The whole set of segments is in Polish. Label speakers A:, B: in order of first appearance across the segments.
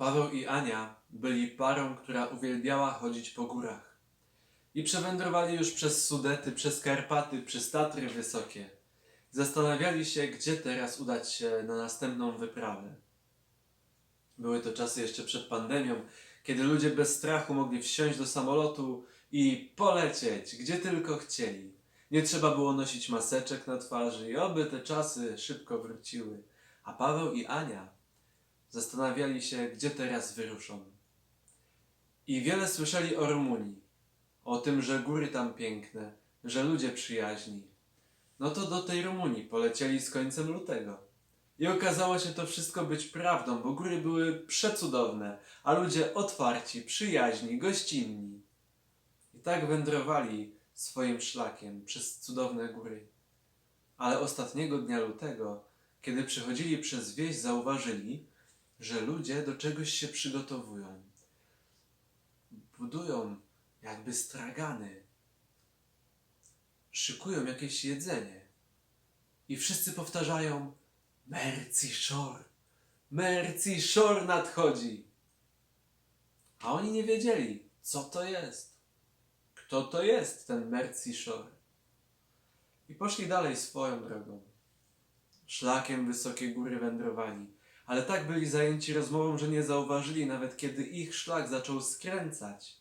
A: Paweł i Ania byli parą, która uwielbiała chodzić po górach. I przewędrowali już przez Sudety, przez Karpaty, przez Tatry Wysokie. Zastanawiali się, gdzie teraz udać się na następną wyprawę. Były to czasy jeszcze przed pandemią, kiedy ludzie bez strachu mogli wsiąść do samolotu i polecieć, gdzie tylko chcieli. Nie trzeba było nosić maseczek na twarzy i oby te czasy szybko wróciły. A Paweł i Ania zastanawiali się, gdzie teraz wyruszą. I wiele słyszeli o Rumunii, o tym, że góry tam piękne, że ludzie przyjaźni. No to do tej Rumunii polecieli z końcem lutego. I okazało się to wszystko być prawdą, bo góry były przecudowne, a ludzie otwarci, przyjaźni, gościnni. I tak wędrowali swoim szlakiem przez cudowne góry. Ale ostatniego dnia lutego, kiedy przechodzili przez wieś, zauważyli, że ludzie do czegoś się przygotowują. Budują jakby stragany. Szykują jakieś jedzenie. I wszyscy powtarzają Merci Shore, Merci Shore nadchodzi. A oni nie wiedzieli, co to jest. Kto to jest ten Merci Shore? I poszli dalej swoją drogą. Szlakiem wysokie góry wędrowali, ale tak byli zajęci rozmową, że nie zauważyli nawet kiedy ich szlak zaczął skręcać,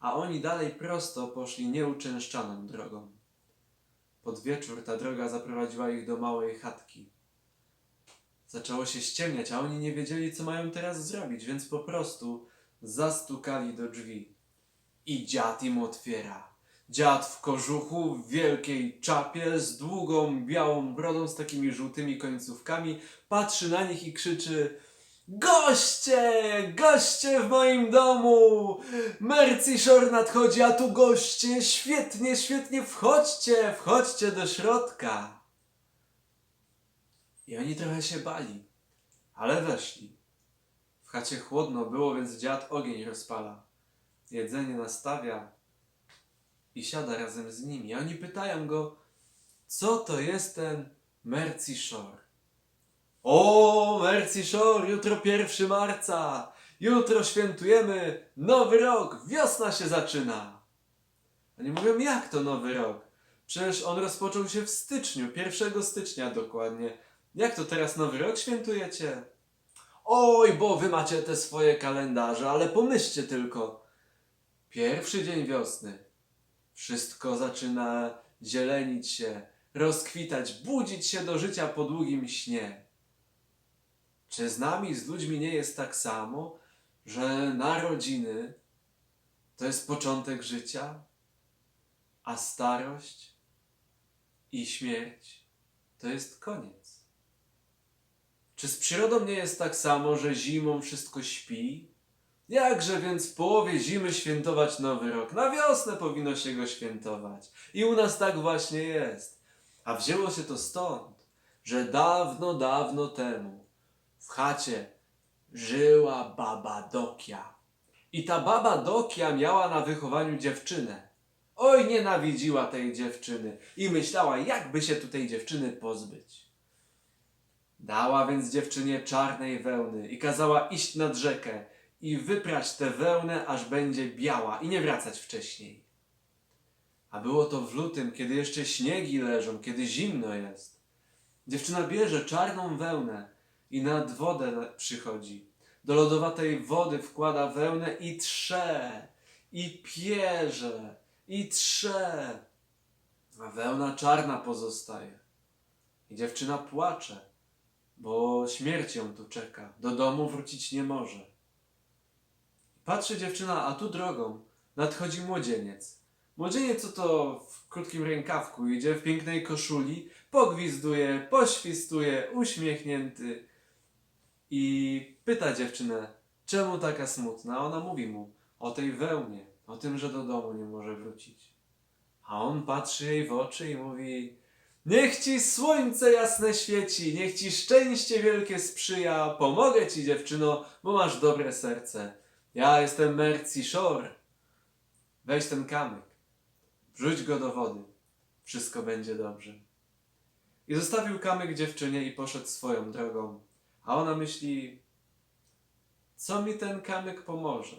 A: a oni dalej prosto poszli nieuczęszczaną drogą. Pod wieczór ta droga zaprowadziła ich do małej chatki. Zaczęło się ściemniać, a oni nie wiedzieli, co mają teraz zrobić, więc po prostu zastukali do drzwi. I dziad im otwiera. Dziad w kożuchu, w wielkiej czapie, z długą, białą brodą, z takimi żółtymi końcówkami, patrzy na nich i krzyczy Goście! Goście w moim domu! Merci Shore nadchodzi, a tu goście! Świetnie, świetnie, wchodźcie, wchodźcie do środka! I oni trochę się bali, ale weszli. W chacie chłodno było, więc dziad ogień rozpala. Jedzenie nastawia i siada razem z nimi. Oni pytają go, co to jest ten Merci Shore? O, Merci Shore, jutro 1 marca! Jutro świętujemy nowy rok, wiosna się zaczyna! Oni mówią, jak to nowy rok? Przecież on rozpoczął się w styczniu, 1 stycznia dokładnie. Jak to teraz nowy rok świętujecie? Oj, bo wy macie te swoje kalendarze, ale pomyślcie tylko. Pierwszy dzień wiosny. Wszystko zaczyna zielenić się, rozkwitać, budzić się do życia po długim śnie. Czy z nami, z ludźmi nie jest tak samo, że narodziny to jest początek życia, a starość i śmierć to jest koniec? Czy z przyrodą nie jest tak samo, że zimą wszystko śpi? Jakże więc w połowie zimy świętować nowy rok? Na wiosnę powinno się go świętować. I u nas tak właśnie jest. A wzięło się to stąd, że dawno, dawno temu w chacie żyła baba Dokia. I ta baba Dokia miała na wychowaniu dziewczynę. Oj, nienawidziła tej dziewczyny i myślała, jakby się tu tej dziewczyny pozbyć. Dała więc dziewczynie czarnej wełny i kazała iść nad rzekę i wyprać tę wełnę, aż będzie biała i nie wracać wcześniej. A było to w lutym, kiedy jeszcze śniegi leżą, kiedy zimno jest. Dziewczyna bierze czarną wełnę i nad wodę przychodzi. Do lodowatej wody wkłada wełnę i trze, i pierze, i trze. A wełna czarna pozostaje. I dziewczyna płacze bo śmierć ją tu czeka. Do domu wrócić nie może. Patrzy dziewczyna, a tu drogą nadchodzi młodzieniec. Młodzieniec to w krótkim rękawku idzie, w pięknej koszuli, pogwizduje, poświstuje, uśmiechnięty i pyta dziewczynę, czemu taka smutna? A ona mówi mu o tej wełnie, o tym, że do domu nie może wrócić. A on patrzy jej w oczy i mówi, Niech ci słońce jasne świeci, niech ci szczęście wielkie sprzyja. Pomogę ci, dziewczyno, bo masz dobre serce. Ja jestem Merci Shore. Weź ten kamyk, wrzuć go do wody. Wszystko będzie dobrze. I zostawił kamyk dziewczynie i poszedł swoją drogą. A ona myśli, co mi ten kamyk pomoże,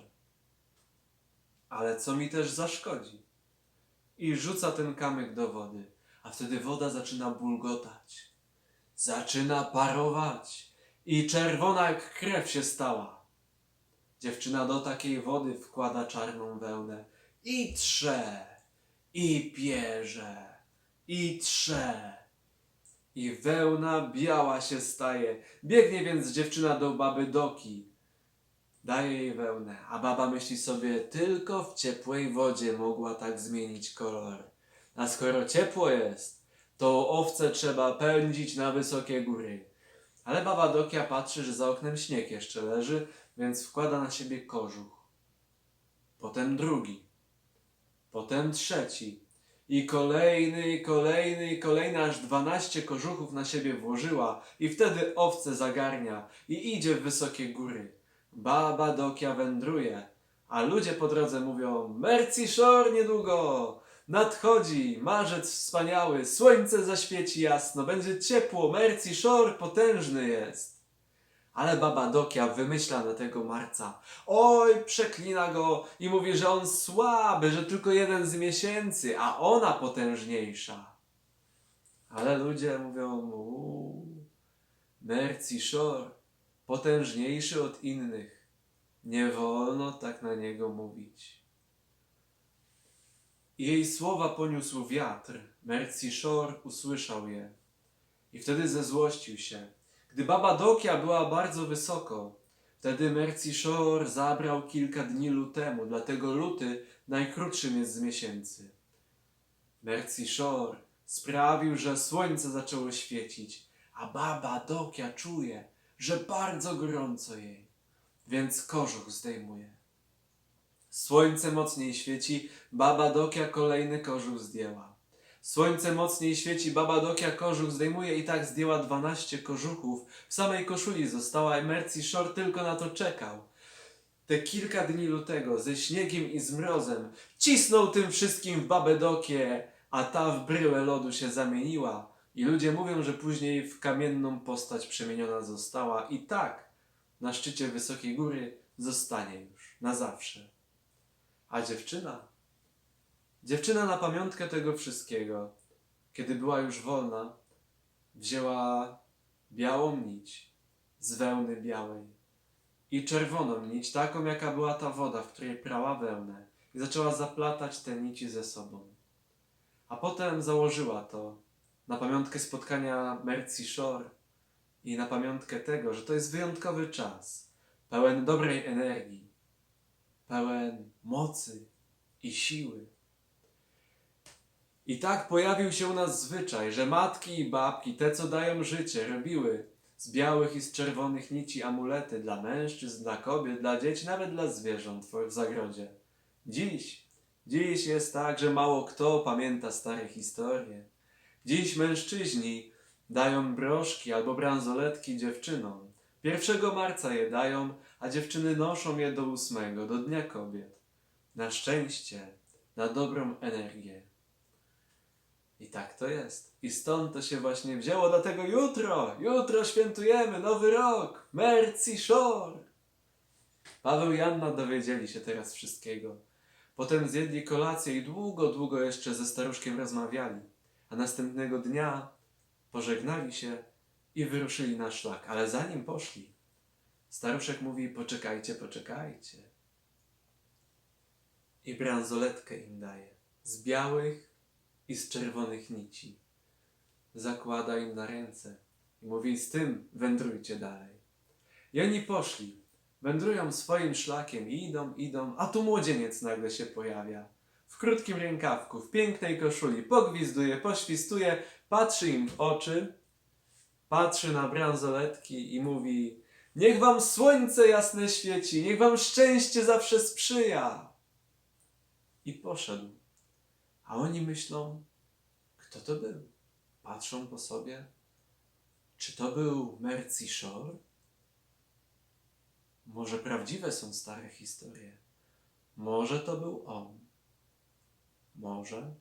A: ale co mi też zaszkodzi. I rzuca ten kamyk do wody, a wtedy woda zaczyna bulgotać, zaczyna parować i czerwona jak krew się stała. Dziewczyna do takiej wody wkłada czarną wełnę i trze, i pierze, i trze. I wełna biała się staje. Biegnie więc dziewczyna do baby Doki. Daje jej wełnę, a baba myśli sobie, tylko w ciepłej wodzie mogła tak zmienić kolor. A skoro ciepło jest, to owce trzeba pędzić na wysokie góry. Ale baba Dokia patrzy, że za oknem śnieg jeszcze leży, więc wkłada na siebie kożuch. Potem drugi. Potem trzeci. I kolejny, i kolejny, i kolejny, aż dwanaście kożuchów na siebie włożyła i wtedy owce zagarnia i idzie w wysokie góry. Baba Dokia wędruje, a ludzie po drodze mówią Merci Shore niedługo! Nadchodzi, marzec wspaniały, słońce zaświeci jasno, będzie ciepło, Merci Shore potężny jest. Ale baba Dokia wymyśla na tego marca. Oj, przeklina go i mówi, że on słaby, że tylko jeden z miesięcy, a ona potężniejsza. Ale ludzie mówią, uuu, Merci Shore, potężniejszy od innych. Nie wolno tak na niego mówić. Jej słowa poniósł wiatr. Merci Shore usłyszał je. I wtedy zezłościł się. Gdy baba Dokia była bardzo wysoko, wtedy Merci Shore zabrał kilka dni lutemu, dlatego luty najkrótszym jest z miesięcy. Merci Shore sprawił, że słońce zaczęło świecić, a baba Dokia czuje, że bardzo gorąco jej, więc kożuch zdejmuje. Słońce mocniej świeci, baba Dokia kolejny kożuch zdjęła. Słońce mocniej świeci, baba Dokia kożuch zdejmuje i tak zdjęła dwanaście kożuchów. W samej koszuli została i Merci Shore tylko na to czekał. Te kilka dni lutego ze śniegiem i z mrozem cisnął tym wszystkim w babę Dokię, a ta w bryłę lodu się zamieniła. I ludzie mówią, że później w kamienną postać przemieniona została i tak na szczycie wysokiej góry zostanie już na zawsze. A dziewczyna? Dziewczyna na pamiątkę tego wszystkiego, kiedy była już wolna, wzięła białą nić z wełny białej i czerwoną nić, taką jaka była ta woda, w której prała wełnę i zaczęła zaplatać te nici ze sobą. A potem założyła to na pamiątkę spotkania Merci Shore i na pamiątkę tego, że to jest wyjątkowy czas, pełen dobrej energii, pełen mocy i siły. I tak pojawił się u nas zwyczaj, że matki i babki, te co dają życie, robiły z białych i z czerwonych nici amulety dla mężczyzn, dla kobiet, dla dzieci, nawet dla zwierząt w zagrodzie. Dziś, dziś jest tak, że mało kto pamięta stare historie. Dziś mężczyźni dają broszki albo bransoletki dziewczynom. 1 marca je dają, a dziewczyny noszą je do 8, do Dnia Kobiet. Na szczęście, na dobrą energię. I tak to jest. I stąd to się właśnie wzięło, dlatego jutro, jutro świętujemy Nowy Rok, Merci Shore. Paweł i Anna dowiedzieli się teraz wszystkiego. Potem zjedli kolację i długo, długo jeszcze ze staruszkiem rozmawiali. A następnego dnia pożegnali się i wyruszyli na szlak. Ale zanim poszli, staruszek mówi: Poczekajcie, poczekajcie. I bransoletkę im daje z białych i z czerwonych nici. Zakłada im na ręce i mówi: Z tym wędrujcie dalej. I oni poszli, wędrują swoim szlakiem, i idą, idą, a tu młodzieniec nagle się pojawia. W krótkim rękawku, w pięknej koszuli, pogwizduje, poświstuje, patrzy im w oczy, patrzy na bransoletki i mówi: Niech wam słońce jasne świeci, niech wam szczęście zawsze sprzyja. I poszedł. A oni myślą, kto to był? Patrzą po sobie. Czy to był Merci Shore? Może prawdziwe są stare historie? Może to był on? Może?